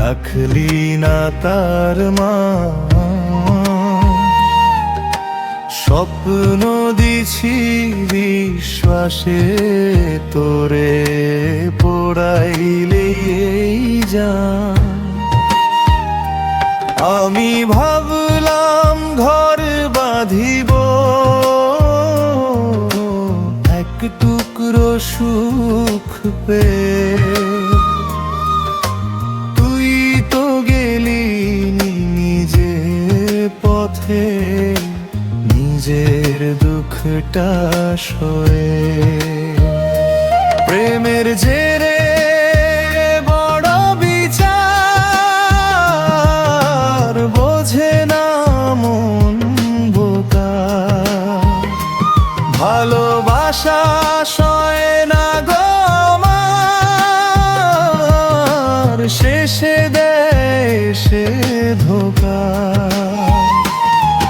রাখলি না তার মা। স্বপ্ন দিছি বিশ্বাসে তোরে পড়াইলে এই যা আমি ভাবলাম ঘর বাঁধিব, এক টুকরো সুখ পে নিজের দুঃখটা সয়ে। প্রেমের জেরে বড় বিচার, বোঝে না মন বোকা। ভালোবাসা সয় না গো শেষে দেয় সে ধোকা।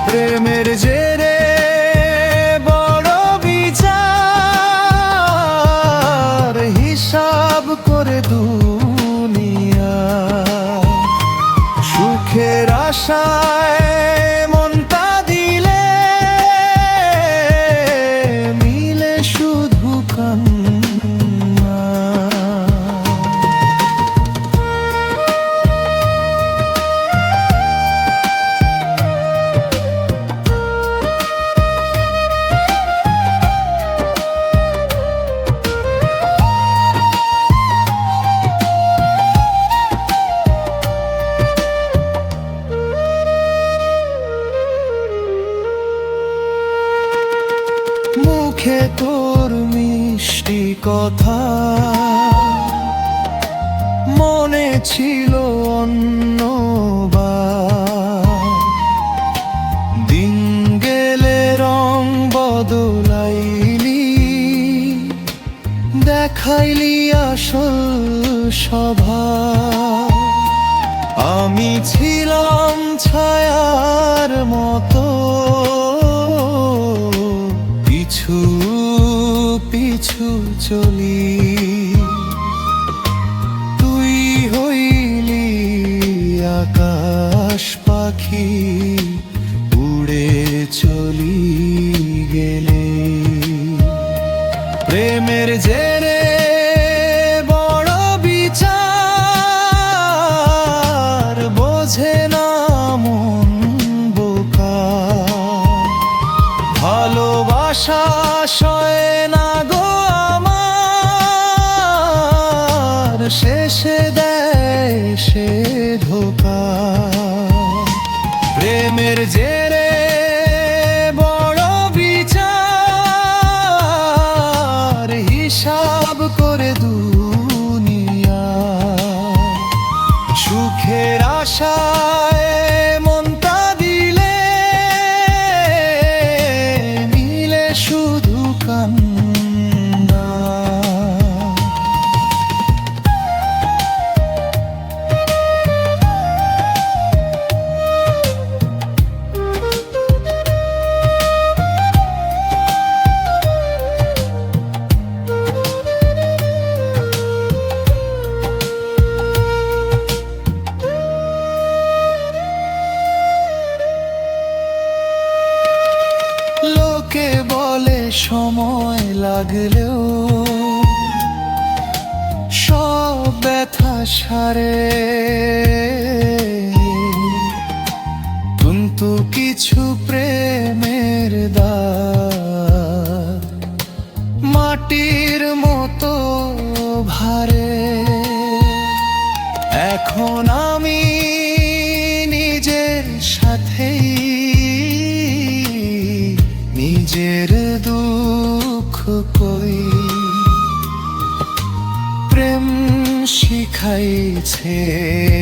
প্রেমের জেরে ছিল দিন গেলে রং বদলাইলি, দেখাইলি আসল সভা। আমি ছিলাম ছায়ার মতো, পিছু পিছু চলি। উড়ে চলি গেলে। প্রেমের জেরে বিচার বোঝে না বোকা। ভালোবাসা শেষে লাগলেও সব ব্যথা সারে। কিন্তু কিছু প্রেমের দাগ শিখাইছে এই